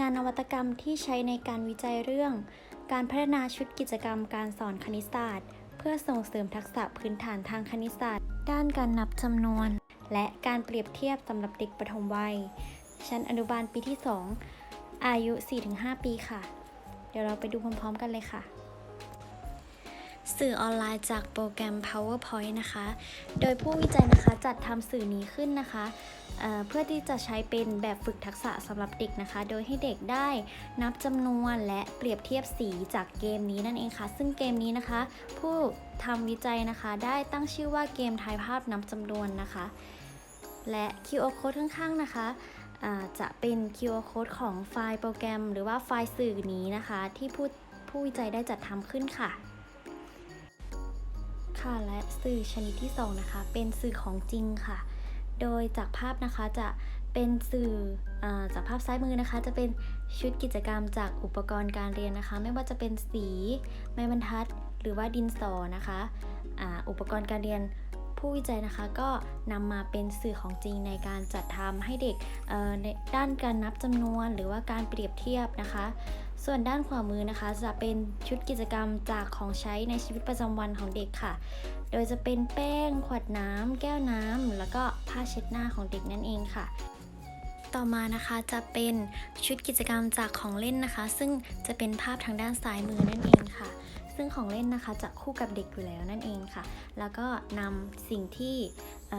งานนวัตกรรมที่ใช้ในการวิจัยเรื่อง การพัฒนาชุดกิจกรรมการสอนคณิตศาสตร์ เพื่อส่งเสริมทักษะพื้นฐานทางคณิตศาสตร์ ด้านการนับจำนวน และการเปรียบเทียบสำหรับเด็กปฐมวัย ชั้นอนุบาลปีที่ 2 อายุ 4-5 ปีค่ะ เดี๋ยวเราไปดูพร้อมๆกันเลยค่ะสื่อออนไลน์จากโปรแกรม PowerPoint นะคะ โดยผู้วิจัยนะคะจัดทำสื่อนี้ขึ้นนะคะ เเพื่อที่จะใช้เป็นแบบฝึกทักษะสำหรับเด็กนะคะ โดยให้เด็กได้นับจำนวนและเปรียบเทียบสีจากเกมนี้นั่นเองค่ะ ซึ่งเกมนี้นะคะ ผู้ทำวิจัยนะคะ ได้ตั้งชื่อว่าเกมทายภาพนับจำนวนนะคะ และ QR code ข้างๆนะคะจะเป็น QR code ของไฟล์โปรแกรม หรือว่าไฟล์สื่อนี้นะคะ ที่ผู้ผู้วิจัยได้จัดทำขึ้นค่ะค่ะและสื่อชนิดที่ 2 นะคะ เป็นสื่อของจริงค่ะ โดยจากภาพนะคะจะเป็นสื่ออจากภาพซ้ายมือนะคะ จะเป็นชุดกิจกรรมจากอุปกรณ์การเรียนนะคะ ไม่ว่าจะเป็นสีไม้บรรทัด หรือว่าดินสอนะคะออุปกรณ์การเรียนผู้วิจัยนะคะ ก็นำมาเป็นสื่อของจริงในการจัดทำให้เด็กในด้านการนับจำนวนหรือว่าการเปรียบเทียบนะคะ ส่วนด้านขวามือนะคะ จะเป็นชุดกิจกรรมจากของใช้ในชีวิตประจำวันของเด็กค่ะ โดยจะเป็นแป้ง ขวดน้ำ แก้วน้ำ แล้วก็ผ้าเช็ดหน้าของเด็กนั่นเองค่ะต่อมานะคะจะเป็นชุดกิจกรรมจากของเล่นนะคะ ซึ่งจะเป็นภาพทางด้านซ้ายมือนั่นเองค่ะ ซึ่งของเล่นนะคะจะคู่กับเด็กอยู่แล้วนั่นเองค่ะ แล้วก็นำสิ่งที่อ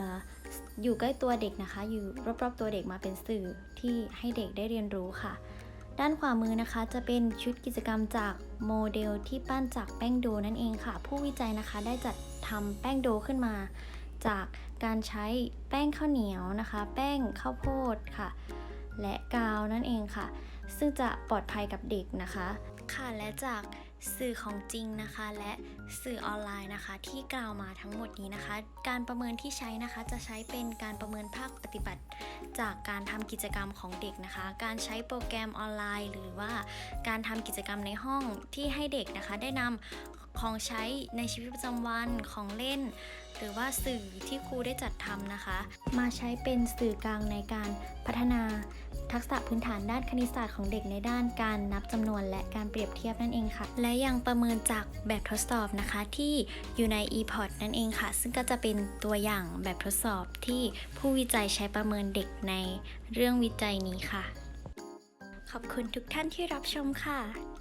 อยู่ใกล้ตัวเด็กนะคะ อยู่รอบๆตัวเด็กมาเป็นสื่อที่ให้เด็กได้เรียนรู้ค่ะ ด้านขวามือนะคะจะเป็นชุดกิจกรรมจากโมเดลที่ปั้นจากแป้งโดนั่นเองค่ะ ผู้วิจัยนะคะได้จัดทำแป้งโดขึ้นมา จากการใช้แป้งข้าวเหนียวนะคะ แป้งข้าวโพดค่ะ และกาวนั่นเองค่ะ ซึ่งจะปลอดภัยกับเด็กนะคะ ค่ะและจาก สื่อของจริงนะคะ และสื่อออนไลน์นะคะ ที่กล่าวมาทั้งหมดนี้นะคะ การประเมินที่ใช้นะคะ จะใช้เป็นการประเมินภาคปฏิบัติ จากการทำกิจกรรมของเด็กนะคะ การใช้โปรแกรมออนไลน์ หรือว่าการทำกิจกรรมในห้องที่ให้เด็กนะคะ ได้นำ ของใช้ในชีวิตประจำวันของเล่น หรือว่าสื่อที่ครูได้จัดทำนะคะ มาใช้เป็นสื่อกลางในการพัฒนาทักษะพื้นฐานด้านคณิตศาสตร์ของเด็กในด้านการนับจำนวนและการเปรียบเทียบนั่นเองค่ะ และยังประเมินจากแบบทดสอบนะคะที่อยู่ใน e-port นั่นเองค่ะ ซึ่งก็จะเป็นตัวอย่างแบบทดสอบที่ผู้วิจัยใช้ประเมินเด็กในเรื่องวิจัยนี้ค่ะ ขอบคุณทุกท่านที่รับชมค่ะ